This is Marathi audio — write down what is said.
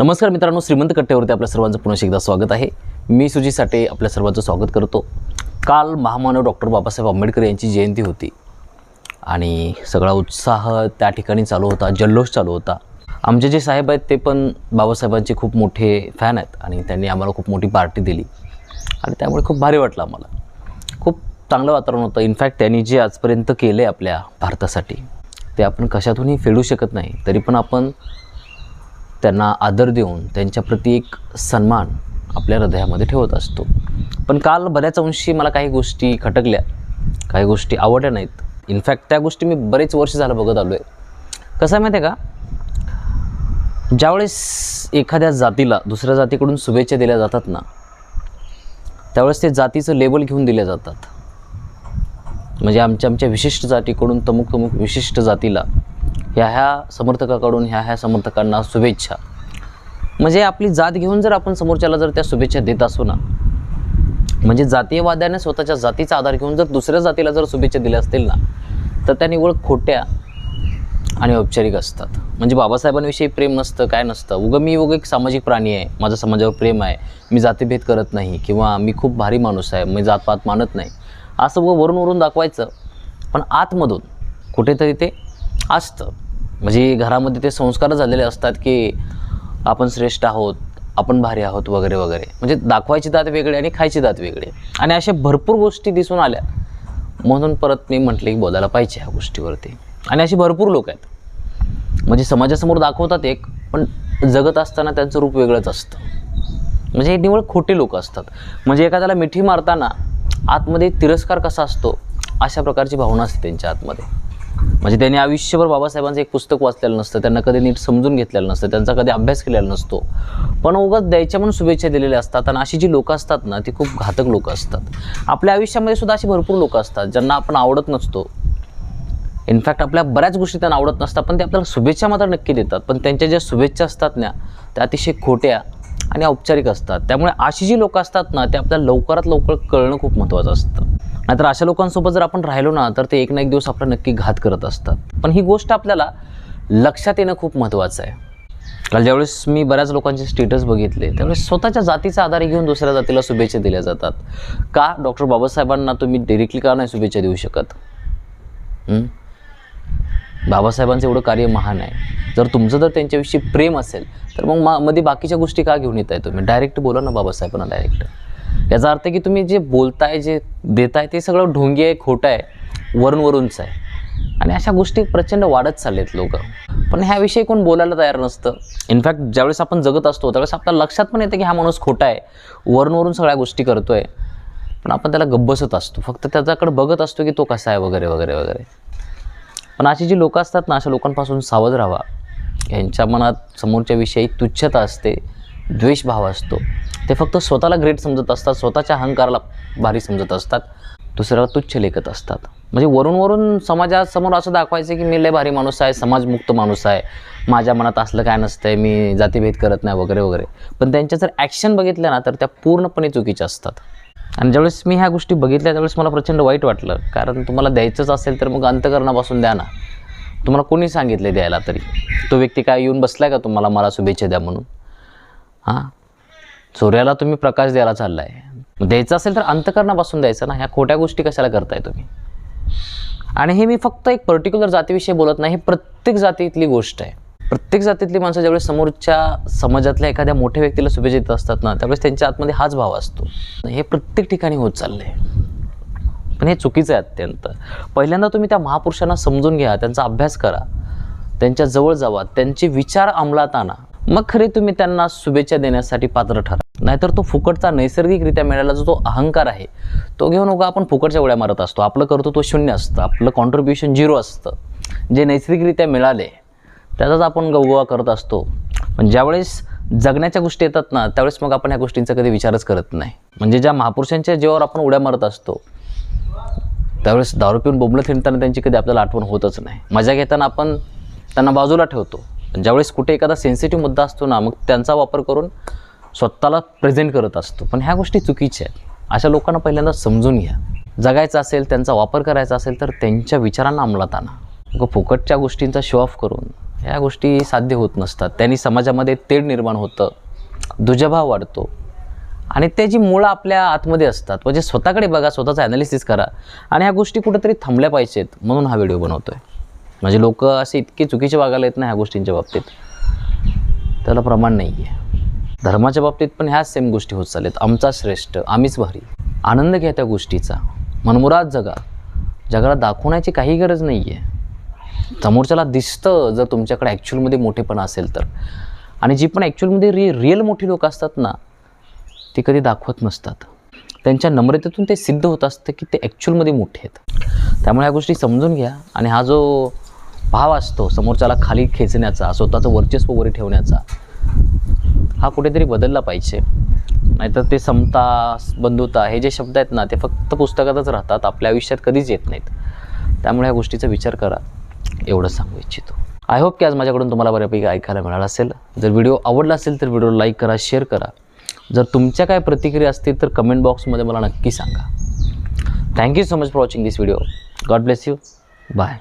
नमस्कार मित्रांनो श्रीमंत कट्ट्यावरती आपल्या सर्वांचं पुन्हा एकदा स्वागत आहे. मी सुजी साठे आपल्या सर्वांचं स्वागत करतो. काल महामानव डॉक्टर बाबासाहेब आंबेडकर यांची जयंती होती. आणि सगळा उत्साह त्या ठिकाणी चालू होता जल्लोष चालू होता. आमचे जे साहेब आहेत ते पण बाबासाहेबांचे खूप मोठे फॅन आहेत आणि त्यांनी आम्हाला खूप मोठी पार्टी दिली. आणि त्यामुळे खूप भारी वाटलं आम्हाला. खूप चांगलं वातावरण होतं. इनफॅक्ट त्यांनी जे आजपर्यंत केलं आहे आपल्या भारतासाठी ते आपण कशातूनही फेडू शकत नाही. तरी पण आपण त्यांना आदर देऊन त्यांच्याप्रती एक सन्मान आपल्या हृदयामध्ये ठेवत असतो. पण काल बऱ्याच अंशी मला काही गोष्टी खटकल्या काही गोष्टी आवडल्या नाहीत. इनफॅक्ट त्या गोष्टी मी बरेच वर्ष झालं बघत आलो आहे कसं आहे माहिती आहे का? ज्यावेळेस एखाद्या जातीला दुसऱ्या जातीकडून शुभेच्छा दिल्या जातात ना त्यावेळेस ते जातीचं लेबल घेऊन दिल्या जातात. म्हणजे आमच्या आमच्या विशिष्ट जातीकडून तमुक तमुक विशिष्ट जातीला ह्या ह्या समर्थकाकडून ह्या ह्या समर्थकांना शुभेच्छा. म्हणजे आपली जात घेऊन जर आपण समोरच्याला जर त्या शुभेच्छा देत असू ना म्हणजे जातीयवाद्याने स्वतःच्या जातीचा आधार घेऊन जर दुसऱ्या जातीला जर शुभेच्छा दिल्या असतील ना तर त्या निवड खोट्या आणि औपचारिक असतात. म्हणजे बाबासाहेबांविषयी प्रेम नसतं काय नसतं. उगं मी उगं एक सामाजिक प्राणी आहे. माझं समाजावर प्रेम आहे. मी जातीभेद करत नाही किंवा मी खूप भारी माणूस आहे. मी जातपात मानत नाही. असं उगं वरून वरून दाखवायचं. पण आतमधून कुठेतरी ते असतं. म्हणजे घरामध्ये ते संस्कार झालेले असतात की आपण श्रेष्ठ आहोत आपण भारी आहोत वगैरे वगैरे. म्हणजे दाखवायची दात वेगळे आणि खायची दात वेगळे. आणि अशा भरपूर गोष्टी दिसून आल्या. म्हणून परत मी म्हटले की बोलायला पाहिजे ह्या गोष्टीवरती. आणि अशी भरपूर लोक आहेत. म्हणजे समाजासमोर दाखवतात एक पण जगत असताना त्यांचं रूप वेगळंच असतं. म्हणजे हे निवळ खोटे लोक असतात. म्हणजे एखाद्याला मिठी मारताना आतमध्ये तिरस्कार कसा असतो अशा प्रकारची भावना असते त्यांच्या आतमध्ये. म्हणजे त्यांनी आयुष्यभर बाबासाहेबांचं एक पुस्तक वाचलेलं नसतं त्यांना कधी नीट समजून घेतलेलं नसतं त्यांचा कधी अभ्यास केलेला नसतो. पण उगाच द्यायच्या म्हणून शुभेच्छा दिलेल्या असतात आणि अशी जी लोकं असतात ना ती खूप घातक लोकं असतात. आपल्या आयुष्यामध्ये सुद्धा अशी भरपूर लोकं असतात ज्यांना आपण आवडत नसतो. इनफॅक्ट आपल्या बऱ्याच गोष्टी त्यांना आवडत नसतात पण ते आपल्याला शुभेच्छा मात्र नक्की देतात. पण त्यांच्या ज्या शुभेच्छा असतात ना त्या अतिशय खोट्या आणि औपचारिक असतात. त्यामुळे अशी जी लोकं असतात ना ते आपल्याला लवकरात लवकर कळणं खूप महत्त्वाचं असतं. नाहीतर अशा लोकांसोबत जर आपण राहिलो ना तर ते एक ना एक दिवस आपला नक्की घात करत असतात. पण ही गोष्ट आपल्याला लक्षात येणं खूप महत्त्वाचं आहे. काल ज्यावेळेस मी बऱ्याच लोकांचे स्टेटस बघितले त्यावेळेस स्वतःच्या जातीचा आधार घेऊन दुसऱ्या जातीला शुभेच्छा दिल्या जातात. का? डॉक्टर बाबासाहेबांना तुम्ही डिरेक्टली का नाही शुभेच्छा देऊ शकत? बाबासाहेबांचं एवढं कार्य महान आहे. जर तुमचं जर त्यांच्याविषयी प्रेम असेल तर मग मा मध्ये बाकीच्या गोष्टी का घेऊन येत आहे तुम्ही? डायरेक्ट बोला ना बाबासाहेबांना डायरेक्ट याचा अर्थ की तुम्ही जे बोलताय जे देताय ते सगळं ढोंगी आहे खोटं आहे वरून वरूनच आहे. आणि अशा गोष्टी प्रचंड वाढत चाललेत लोक. पण ह्याविषयी कोण बोलायला तयार नसतं. इनफॅक्ट ज्यावेळेस आपण जगत असतो त्यावेळेस आपल्या लक्षात पण येतं की हा माणूस खोटा आहे. वरून वरून सगळ्या गोष्टी करतो आहे पण आपण त्याला गब्बसत असतो. फक्त त्याच्याकडे बघत असतो की तो कसा आहे वगैरे वगैरे वगैरे. पण अशी जी लोकं असतात ना अशा लोकांपासून सावध राहावा यांच्या मनात समोरच्या विषयी तुच्छता असते. द्वेषभाव असतो. ते फक्त स्वतःला ग्रेट समजत असतात स्वतःच्या अहंकाराला भारी समजत असतात. दुसऱ्याला तुच्छ लेखत असतात. म्हणजे वरून वरून समाजासमोर असं दाखवायचं की मी लय भारी माणूस आहे समाजमुक्त माणूस आहे. माझ्या मनात असलं काय नसतंय मी जातीभेद करत नाही वगैरे वगैरे. पण त्यांच्या जर ॲक्शन बघितल्या ना तर त्या पूर्णपणे चुकीच्या असतात. आणि ज्यावेळेस मी ह्या गोष्टी बघितल्या त्यावेळेस मला प्रचंड वाईट वाटलं. कारण तुम्हाला द्यायचंच असेल तर मग अंतकरणापासून द्या ना. तुम्हाला कोणी सांगितले द्यायला तरी? तो व्यक्ती काय येऊन बसला का तुम्हाला? मला शुभेच्छा द्या म्हणून. हां. सूर्याला तुम्ही प्रकाश द्यायला चाललाय. आहे द्यायचं असेल तर अंतकरणापासून द्यायचं ना. ह्या खोट्या गोष्टी कशाला करताय तुम्ही? आणि हे मी फक्त एक पर्टिक्युलर जातीविषयी बोलत नाही. हे प्रत्येक जातीतली गोष्ट आहे. प्रत्येक जातीतली माणसं ज्यावेळेस समोरच्या समाजातल्या एखाद्या मोठ्या व्यक्तीला शुभेच्छा देत असतात ना त्यावेळेस त्यांच्या आतमध्ये हाच भाव असतो. हे प्रत्येक ठिकाणी होत चाललंय. पण हे चुकीचं आहे अत्यंत. पहिल्यांदा तुम्ही त्या महापुरुषांना समजून घ्या त्यांचा अभ्यास करा. त्यांच्या जवळ जावा. त्यांचे विचार अंमलात आणा. मग खरे तुम्ही त्यांना शुभेच्छा देण्यासाठी पात्र ठरा नाहीतर तो फुकटचा नैसर्गिकरित्या मिळाला जो तो अहंकार आहे तो घेऊन उगा आपण फुकटच्या उड्या मारत असतो. आपलं करतो तो शून्य असतं आपलं कॉन्ट्रीब्युशन झिरो असतं. जे नैसर्गिकरित्या मिळाले त्याचाच आपण गवगवा करत असतो. पण ज्यावेळेस जगण्याच्या गोष्टी येतात ना त्यावेळेस मग आपण ह्या गोष्टींचा कधी विचारच करत नाही. म्हणजे ज्या महापुरुषांच्या जीवावर आपण उड्या मारत असतो त्यावेळेस दारू पिऊन बोंबलं फिरताना त्यांची कधी आपल्याला आठवण होतच नाही. मजा घेताना आपण त्यांना बाजूला ठेवतो. ज्यावेळेस कुठे एखादा सेन्सिटिव्ह मुद्दा असतो ना मग त्यांचा वापर करून स्वतःला प्रेझेंट करत असतो. पण ह्या गोष्टी चुकीच्या आहेत. अशा लोकांना पहिल्यांदा समजून घ्या. जगायचं असेल त्यांचा वापर करायचा असेल तर त्यांच्या विचारांना अंमलात आणा. उगा फुकटच्या गोष्टींचा शो ऑफ करून. ह्या गोष्टी साध्य होत नसतात. त्यांनी समाजामध्ये तेढ निर्माण होतं. दुजाभाव वाढतो. आणि त्याची मुळं आपल्या आतमध्ये असतात म्हणजे स्वतःकडे बघा स्वतःचं ॲनालिसिस करा. आणि ह्या गोष्टी कुठेतरी थांबल्या पाहिजेत म्हणून हा व्हिडिओ बनवतो आहे म्हणजे लोक असे इतके चुकीचे वागायला येत ना ह्या गोष्टींच्या बाबतीत. त्याला प्रमाण नाही आहे धर्माच्या बाबतीत पण ह्याच सेम गोष्टी होत चालल्यात. आमचा श्रेष्ठ आम्हीच भारी आनंद घ्या त्या गोष्टीचा. मनमुराद जगा. जगाला दाखवण्याची काही गरज नाही आहे समोरच्याला दिसतं जर तुमच्याकडे ॲक्च्युअलमध्ये मोठेपणा असेल तर. आणि जी पण ॲक्च्युअलमध्ये रि रिअल मोठी लोक असतात ना ती कधी दाखवत नसतात. त्यांच्या नम्रतेतून ते सिद्ध होत असतं की ते ॲक्च्युअलमध्ये मोठे आहेत. त्यामुळे ह्या गोष्टी समजून घ्या. आणि हा जो भाव असतो समोरच्याला खाली खेचण्याचा स्वतःचं वर्चस्व वगैरे ठेवण्याचा. हा कुठेतरी बदलला पाहिजे. नाहीतर ते समता बंधुता हे जे शब्द आहेत ना ते फक्त पुस्तकातच राहतात आपल्या आयुष्यात कधीच येत नाहीत. त्यामुळे ह्या गोष्टीचा विचार करा. एवढं सांगू इच्छितो. आय होप की आज माझ्याकडून तुम्हाला बऱ्यापैकी ऐकायला मिळाला असेल. जर व्हिडिओ आवडला असेल तर व्हिडिओ लाईक करा शेअर करा. जर तुमच्या काय प्रतिक्रिया असतील तर कमेंट बॉक्समध्ये मला नक्की सांगा. Thank you so much for watching this video God bless you bye